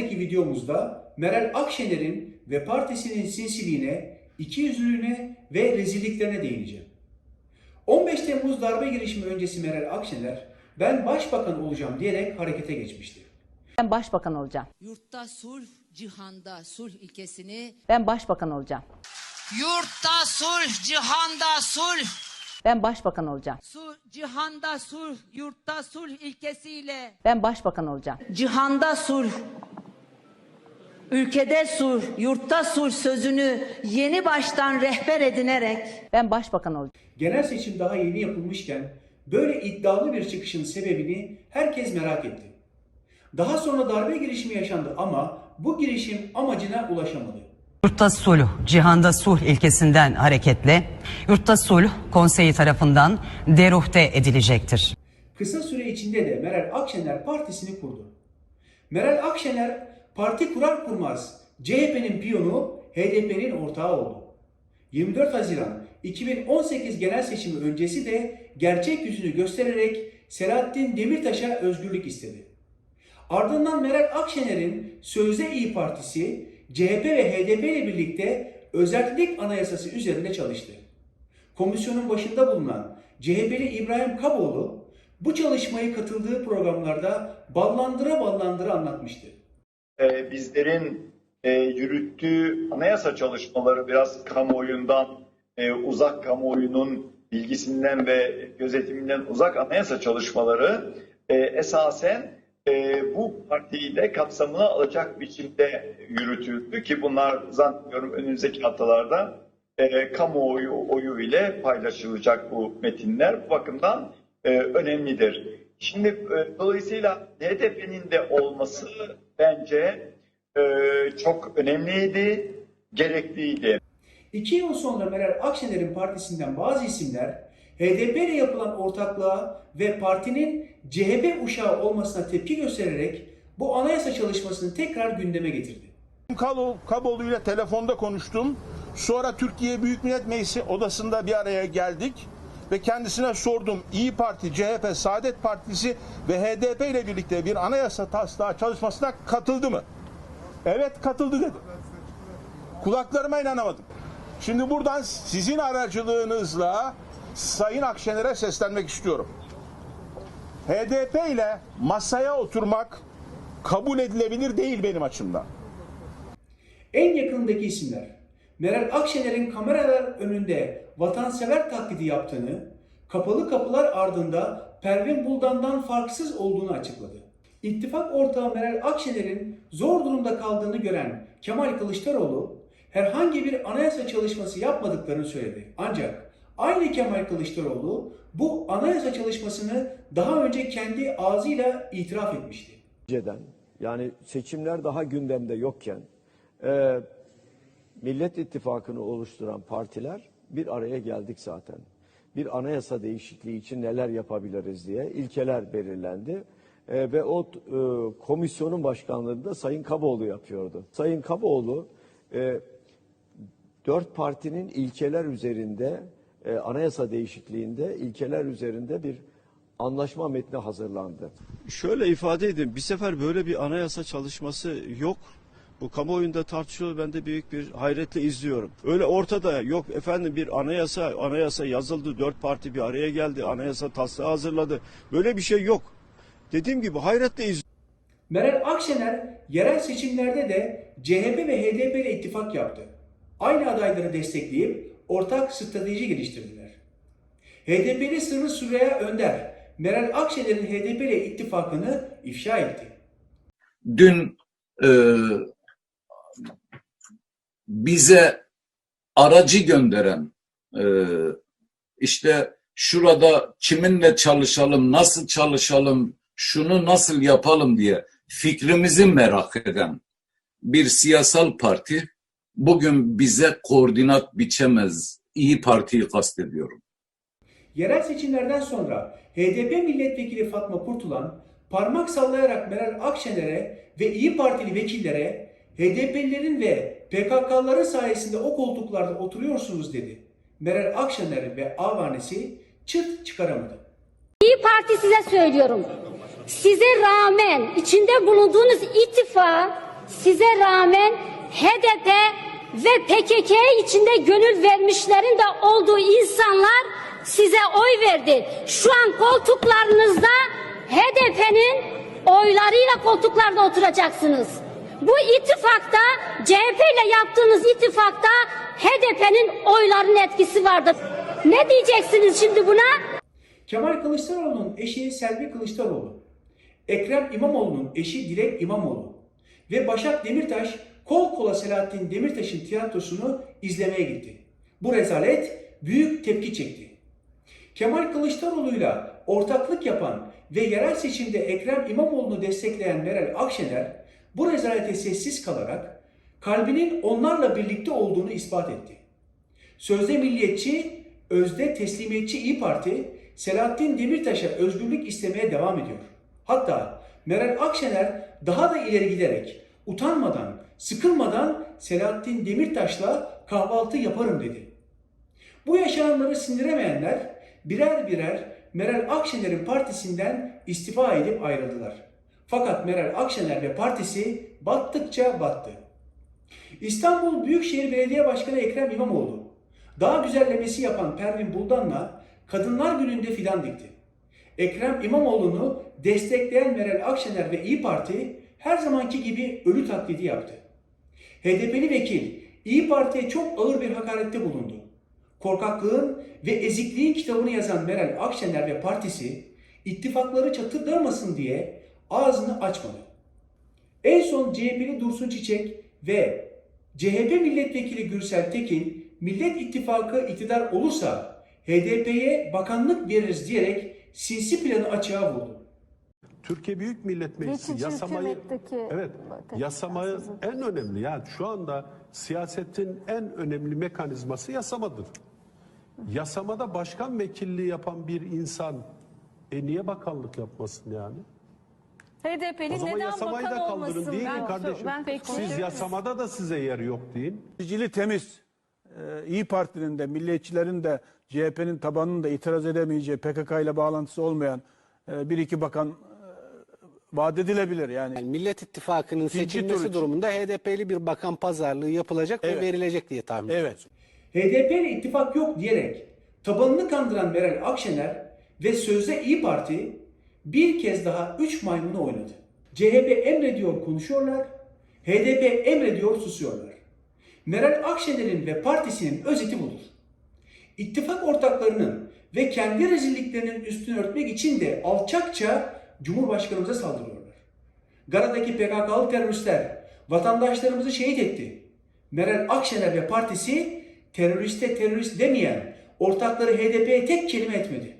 haftaki videomuzda Meral Akşener'in ve partisinin sinsiliğine, ikiyüzlülüğüne ve rezilliklerine değineceğim. 15 Temmuz darbe girişimi öncesi Meral Akşener, ben başbakan olacağım diyerek harekete geçmişti. Ben başbakan olacağım. Yurtta sulh, cihanda sulh ilkesini Ben başbakan olacağım. Yurtta sulh, cihanda sulh. Ben başbakan olacağım. Sulh, cihanda sulh, yurtta sulh ilkesiyle. Ben başbakan olacağım. Cihanda sulh, ülkede sulh, yurtta sulh sözünü yeni baştan rehber edinerek Ben başbakan olacağım. Genel seçim daha yeni yapılmışken böyle iddialı bir çıkışın sebebini herkes merak etti. Daha sonra darbe girişimi yaşandı ama bu girişim amacına ulaşamadı. Yurtta sulh, cihanda sulh ilkesinden hareketle Yurtta sulh konseyi tarafından deruhte edilecektir. Kısa süre içinde de Meral Akşener partisini kurdu. Meral Akşener parti kurar kurmaz CHP'nin piyonu HDP'nin ortağı oldu. 24 Haziran 2018 genel seçimi öncesi de gerçek yüzünü göstererek Selahattin Demirtaş'a özgürlük istedi. Ardından Meral Akşener'in Sözde İyi Partisi CHP ve HDP ile birlikte özellik anayasası üzerinde çalıştı. Komisyonun başında bulunan CHP'li İbrahim Kaboğlu bu çalışmayı katıldığı programlarda ballandıra ballandıra anlatmıştı. E, bizlerin e, yürüttüğü anayasa çalışmaları biraz kamuoyundan e, uzak kamuoyunun bilgisinden ve gözetiminden uzak anayasa çalışmaları e, esasen e, bu partiyi de kapsamına alacak biçimde yürütüldü ki bunlar zannediyorum önümüzdeki haftalarda e, kamuoyu oyu ile paylaşılacak bu metinler. Bu bakımdan e, önemlidir. Şimdi e, dolayısıyla HDP'nin de olması bence e, çok önemliydi, gerekliydi. İki yıl sonra Meral Akşener'in partisinden bazı isimler HDP ile yapılan ortaklığa ve partinin CHP uşağı olmasına tepki göstererek bu anayasa çalışmasını tekrar gündeme getirdi. Kaboğlu ile telefonda konuştum. Sonra Türkiye Büyük Millet Meclisi odasında bir araya geldik ve kendisine sordum. İyi Parti, CHP, Saadet Partisi ve HDP ile birlikte bir anayasa taslağı çalışmasına katıldı mı? Evet katıldı dedi. Kulaklarıma inanamadım. Şimdi buradan sizin aracılığınızla Sayın Akşener'e seslenmek istiyorum. HDP ile masaya oturmak kabul edilebilir değil benim açımdan. En yakındaki isimler Meral Akşener'in kameralar önünde vatansever taklidi yaptığını, kapalı kapılar ardında Pervin Buldan'dan farksız olduğunu açıkladı. İttifak ortağı Meral Akşener'in zor durumda kaldığını gören Kemal Kılıçdaroğlu herhangi bir anayasa çalışması yapmadıklarını söyledi. Ancak aynı Kemal Kılıçdaroğlu bu anayasa çalışmasını daha önce kendi ağzıyla itiraf etmişti. yani seçimler daha gündemde yokken e, Millet İttifakı'nı oluşturan partiler bir araya geldik zaten. Bir anayasa değişikliği için neler yapabiliriz diye ilkeler belirlendi. E, ve o e, komisyonun başkanlığını da Sayın Kaboğlu yapıyordu. Sayın Kaboğlu e, dört partinin ilkeler üzerinde e, anayasa değişikliğinde ilkeler üzerinde bir anlaşma metni hazırlandı. Şöyle ifade edeyim. Bir sefer böyle bir anayasa çalışması yok. Bu kamuoyunda tartışılıyor. Ben de büyük bir hayretle izliyorum. Öyle ortada yok efendim bir anayasa, anayasa yazıldı. Dört parti bir araya geldi. Anayasa taslağı hazırladı. Böyle bir şey yok. Dediğim gibi hayretle izliyorum. Meral Akşener yerel seçimlerde de CHP ve HDP ile ittifak yaptı. Aynı adayları destekleyip ortak strateji geliştirdiler. HDP'li Sırrı Süreyya Önder, Meral Akşener'in HDP ile ittifakını ifşa etti. dün e, bize aracı gönderen e, işte şurada kiminle çalışalım, nasıl çalışalım, şunu nasıl yapalım diye fikrimizi merak eden bir siyasal parti bugün bize koordinat biçemez. İyi Parti'yi kastediyorum. Yerel seçimlerden sonra HDP milletvekili Fatma Kurtulan parmak sallayarak Meral Akşener'e ve İyi Partili vekillere HDP'lilerin ve PKK'ların sayesinde o koltuklarda oturuyorsunuz dedi. Meral Akşener ve avanesi çıt çıkaramadı. İyi Parti size söylüyorum. Size rağmen içinde bulunduğunuz ittifak size rağmen HDP ve PKK içinde gönül vermişlerin de olduğu insanlar size oy verdi. Şu an koltuklarınızda HDP'nin oylarıyla koltuklarda oturacaksınız. Bu ittifakta CHP ile yaptığınız ittifakta HDP'nin oylarının etkisi vardır. Ne diyeceksiniz şimdi buna? Kemal Kılıçdaroğlu'nun eşi Selvi Kılıçdaroğlu, Ekrem İmamoğlu'nun eşi Dilek İmamoğlu ve Başak Demirtaş kol kola Selahattin Demirtaş'ın tiyatrosunu izlemeye gitti. Bu rezalet büyük tepki çekti. Kemal Kılıçdaroğlu'yla ortaklık yapan ve yerel seçimde Ekrem İmamoğlu'nu destekleyen Meral Akşener bu rezalete sessiz kalarak kalbinin onlarla birlikte olduğunu ispat etti. Sözde milliyetçi, özde teslimiyetçi İyi Parti Selahattin Demirtaş'a özgürlük istemeye devam ediyor. Hatta Meral Akşener daha da ileri giderek utanmadan, sıkılmadan Selahattin Demirtaş'la kahvaltı yaparım dedi. Bu yaşananları sindiremeyenler birer birer Meral Akşener'in partisinden istifa edip ayrıldılar. Fakat Meral Akşener ve partisi battıkça battı. İstanbul Büyükşehir Belediye Başkanı Ekrem İmamoğlu, daha güzellemesi yapan Pervin Buldan'la Kadınlar Günü'nde fidan dikti. Ekrem İmamoğlu'nu destekleyen Meral Akşener ve İyi Parti her zamanki gibi ölü taklidi yaptı. HDP'li vekil İyi Parti'ye çok ağır bir hakarette bulundu. Korkaklığın ve ezikliğin kitabını yazan Meral Akşener ve partisi ittifakları çatırdamasın diye ağzını açmadı. En son CHP'li Dursun Çiçek ve CHP milletvekili Gürsel Tekin Millet İttifakı iktidar olursa HDP'ye bakanlık veririz diyerek sinsi planı açığa vurdu. Türkiye Büyük Millet Meclisi Geçici yasamayı evet yasamayı en önemli yani şu anda siyasetin en önemli mekanizması yasamadır. Yasamada başkan vekilliği yapan bir insan e niye bakanlık yapmasın yani? O HDP'li zaman yasamayı da kaldırın deyin ki kardeşim. Siz yasamada da size yer yok deyin. Sicili temiz. Ee, İyi Parti'nin de, milliyetçilerin de, CHP'nin tabanının da itiraz edemeyeceği, PKK ile bağlantısı olmayan e, bir iki bakan e, vaat edilebilir. Yani Millet İttifakı'nın tur seçilmesi için. durumunda HDP'li bir bakan pazarlığı yapılacak Evet. ve verilecek diye tahmin evet. HDP ile ittifak yok diyerek tabanını kandıran Meral Akşener ve sözde İyi Parti bir kez daha üç maymunu oynadı. CHP emrediyor konuşuyorlar, HDP emrediyor susuyorlar. Meral Akşener'in ve partisinin özeti budur. İttifak ortaklarının ve kendi rezilliklerinin üstünü örtmek için de alçakça Cumhurbaşkanımıza saldırıyorlar. Gara'daki PKK'lı teröristler vatandaşlarımızı şehit etti. Meral Akşener ve partisi teröriste terörist demeyen ortakları HDP'ye tek kelime etmedi.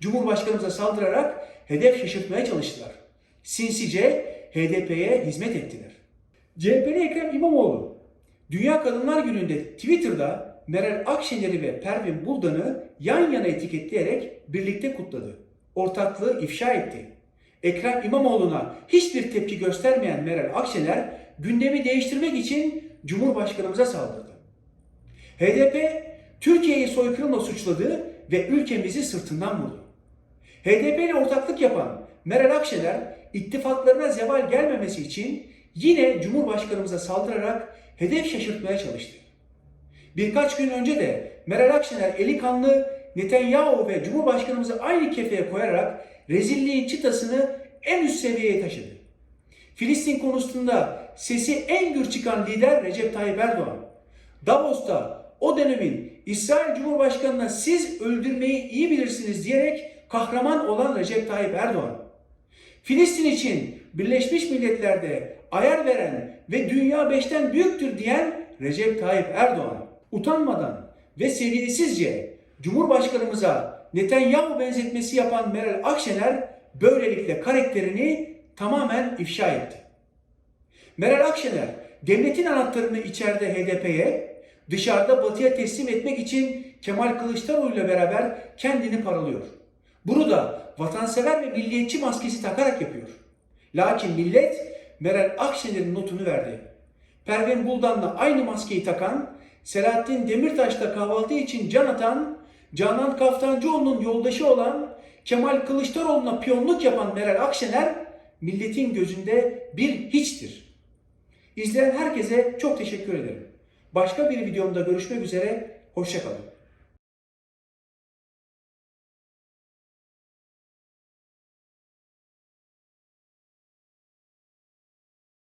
Cumhurbaşkanımıza saldırarak hedef şaşırtmaya çalıştılar. Sinsice HDP'ye hizmet ettiler. CHP'li Ekrem İmamoğlu, Dünya Kadınlar Günü'nde Twitter'da Meral Akşener'i ve Pervin Buldan'ı yan yana etiketleyerek birlikte kutladı. Ortaklığı ifşa etti. Ekrem İmamoğlu'na hiçbir tepki göstermeyen Meral Akşener gündemi değiştirmek için Cumhurbaşkanımıza saldırdı. HDP Türkiye'yi soykırımla suçladı ve ülkemizi sırtından vurdu. HDP ile ortaklık yapan Meral Akşener ittifaklarına zeval gelmemesi için yine Cumhurbaşkanımıza saldırarak hedef şaşırtmaya çalıştı. Birkaç gün önce de Meral Akşener eli kanlı Netanyahu ve Cumhurbaşkanımızı aynı kefeye koyarak rezilliğin çıtasını en üst seviyeye taşıdı. Filistin konusunda sesi en gür çıkan lider Recep Tayyip Erdoğan, Davos'ta o dönemin İsrail Cumhurbaşkanı'na siz öldürmeyi iyi bilirsiniz diyerek kahraman olan Recep Tayyip Erdoğan, Filistin için Birleşmiş Milletler'de ayar veren ve dünya beşten büyüktür diyen Recep Tayyip Erdoğan, utanmadan ve seviyesizce Cumhurbaşkanımıza Netanyahu benzetmesi yapan Meral Akşener böylelikle karakterini tamamen ifşa etti. Meral Akşener devletin anahtarını içeride HDP'ye, dışarıda batıya teslim etmek için Kemal Kılıçdaroğlu ile beraber kendini paralıyor. Bunu da vatansever ve milliyetçi maskesi takarak yapıyor. Lakin millet Meral Akşener'in notunu verdi. Pervin Buldan'la aynı maskeyi takan, Selahattin Demirtaş'la kahvaltı için can atan, Canan Kaftancıoğlu'nun yoldaşı olan, Kemal Kılıçdaroğlu'na piyonluk yapan Meral Akşener, milletin gözünde bir hiçtir. İzleyen herkese çok teşekkür ederim. Başka bir videomda görüşmek üzere, hoşçakalın.